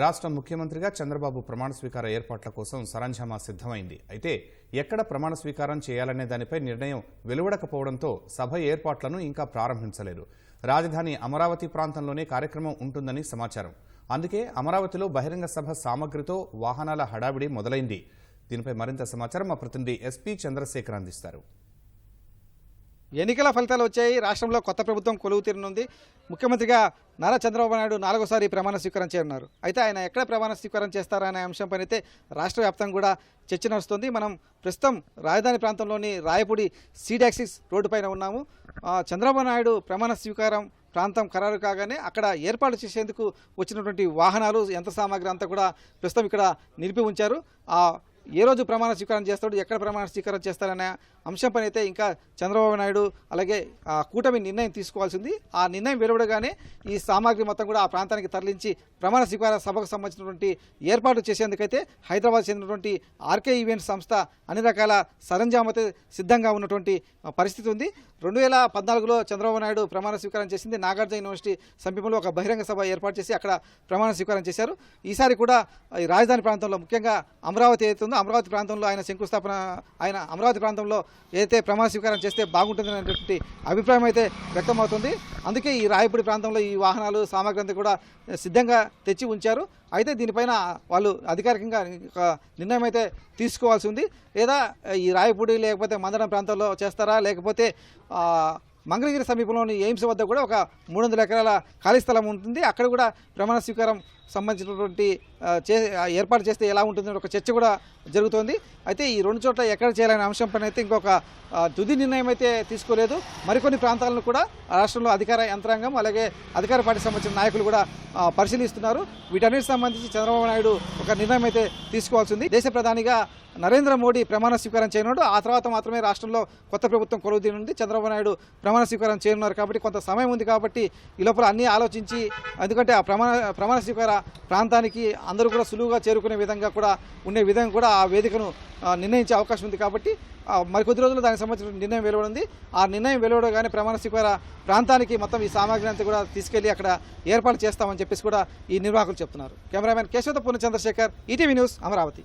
రాష్ట్ర ముఖ్యమంత్రిగా చంద్రబాబు ప్రమాణ స్వీకార ఏర్పాట్ల కోసం సరంజామా సిద్ధమైంది. అయితే ఎక్కడ ప్రమాణ స్వీకారం చేయాలనే దానిపై నిర్ణయం వెలువడకపోవడంతో సభ ఏర్పాట్లను ఇంకా ప్రారంభించలేదు. రాజధాని అమరావతి ప్రాంతంలోనే కార్యక్రమం ఉంటుందని సమాచారం. అందుకే అమరావతిలో బహిరంగ సభ సామగ్రితో వాహనాల హడావిడి మొదలైంది. దీనిపై మరింత సమాచారం మా ప్రతినిధి ఎస్పీ చంద్రశేఖర్ అందిస్తారు. ఎన్నికల ఫలితాలు వచ్చాయి. రాష్ట్రంలో కొత్త ప్రభుత్వం కొలువు తీరనుంది. ముఖ్యమంత్రిగా నారా చంద్రబాబు నాయుడు నాలుగోసారి ప్రమాణ స్వీకారం చేయనున్నారు. అయితే ఆయన ఎక్కడ ప్రమాణ స్వీకారం చేస్తారనే అనే అంశంపై అయితే రాష్ట్ర వ్యాప్తంగా కూడా చర్చ నడుస్తుంది. మనం ప్రస్తుతం రాజధాని ప్రాంతంలోని రాయపూడి సీడాక్సిస్ రోడ్డు పైన ఉన్నాము. ఆ, చంద్రబాబు నాయుడు ప్రమాణ స్వీకారం ప్రాంతం ఖరారు కాగానే అక్కడ ఏర్పాటు చేసేందుకు వచ్చినటువంటి వాహనాలు యంత్ర సామాగ్రి అంతా కూడా ప్రస్తుతం ఇక్కడ నిలిపి ఉంచారు. ఏ రోజు ప్రమాణ స్వీకారం చేస్తాడు ఎక్కడ ప్రమాణ స్వీకారం చేస్తారనే అంశంపైన అయితే ఇంకా చంద్రబాబు నాయుడు అలాగే ఆ కూటమి నిర్ణయం తీసుకోవాల్సింది. ఆ నిర్ణయం వెలువడగానే ఈ సామాగ్రి మొత్తం కూడా ఆ ప్రాంతానికి తరలించి ప్రమాణ స్వీకార సభకు సంబంధించినటువంటి ఏర్పాటు చేసేందుకైతే హైదరాబాద్ చెందినటువంటి ఆర్కే ఈవెంట్స్ సంస్థ అన్ని రకాల సరంజామతే సిద్ధంగా ఉన్నటువంటి పరిస్థితి ఉంది. రెండు వేల పద్నాలుగులో చంద్రబాబు నాయుడు ప్రమాణ స్వీకారం చేసింది నాగార్జున యూనివర్సిటీ సమీపంలో ఒక బహిరంగ సభ ఏర్పాటు చేసి అక్కడ ప్రమాణ స్వీకారం చేశారు. ఈసారి కూడా ఈ రాజధాని ప్రాంతంలో ముఖ్యంగా అమరావతి ఏదైతే అమరావతి ప్రాంతంలో ఆయన శంకుస్థాపన ఆయన అమరావతి ప్రాంతంలో ఏదైతే ప్రమాణ స్వీకారం చేస్తే బాగుంటుంది అనేటువంటి అభిప్రాయం అయితే వ్యక్తమవుతుంది. అందుకే ఈ రాయపూడి ప్రాంతంలో ఈ వాహనాలు సామాగ్రి అంతా కూడా సిద్ధంగా తెచ్చి ఉంచారు. అయితే దీనిపైన వాళ్ళు అధికారికంగా ఒక నిర్ణయం అయితే తీసుకోవాల్సి ఉంది. లేదా ఈ రాయపూడి లేకపోతే మందడం ప్రాంతంలో చేస్తారా? లేకపోతే మంగళగిరి సమీపంలోని ఎయిమ్స్ వద్ద కూడా ఒక మూడు వందల ఎకరాల ఖాళీ స్థలం ఉంటుంది. అక్కడ కూడా ప్రమాణ స్వీకారం సంబంధించినటువంటి చే ఏర్పాటు చేస్తే ఎలా ఉంటుందని ఒక చర్చ కూడా జరుగుతోంది. అయితే ఈ రెండు చోట్ల ఎక్కడ చేయాలనే అంశం పైన అయితే ఇంకొక తుది నిర్ణయం అయితే తీసుకోలేదు. మరికొన్ని ప్రాంతాలను కూడా రాష్ట్రంలో అధికార యంత్రాంగం అలాగే అధికార పార్టీ సంబంధించిన నాయకులు కూడా పరిశీలిస్తున్నారు. వీటన్నిటికి సంబంధించి చంద్రబాబు నాయుడు ఒక నిర్ణయం అయితే తీసుకోవాల్సింది. దేశ ప్రధానిగా నరేంద్ర మోడీ ప్రమాణ స్వీకారం చేయనున్నాడు. ఆ తర్వాత మాత్రమే రాష్ట్రంలో కొత్త ప్రభుత్వం కొలువు తీనుంది చంద్రబాబు నాయుడు ప్రమాణ స్వీకారం చేయనున్నారు కాబట్టి కొంత సమయం ఉంది కాబట్టి ఈ లోపల అన్నీ ఆలోచించి ఎందుకంటే ఆ ప్రమాణ ప్రమాణ స్వీకార ప్రాంతానికి అందరూ కూడా సులువుగా చేరుకునే విధంగా కూడా ఉండే విధంగా కూడా ఆ వేదికను నిర్ణయించే అవకాశం ఉంది కాబట్టి మరికొద్ది రోజుల్లో దానికి సంబంధించిన నిర్ణయం వెలువడింది. ఆ నిర్ణయం వెలువడగానే ప్రమాణ స్వీకార ప్రాంతానికి మొత్తం ఈ సామాగ్రి అంతా కూడా తీసుకెళ్ళి అక్కడ ఏర్పాటు చేస్తామని చెప్పేసి కూడా ఈ నిర్వాహకులు చెప్తున్నారు. కెమెరామెన్ కేశవత పూర్ణ చంద్రశేఖర్ ఈటీవీ న్యూస్ అమరావతి.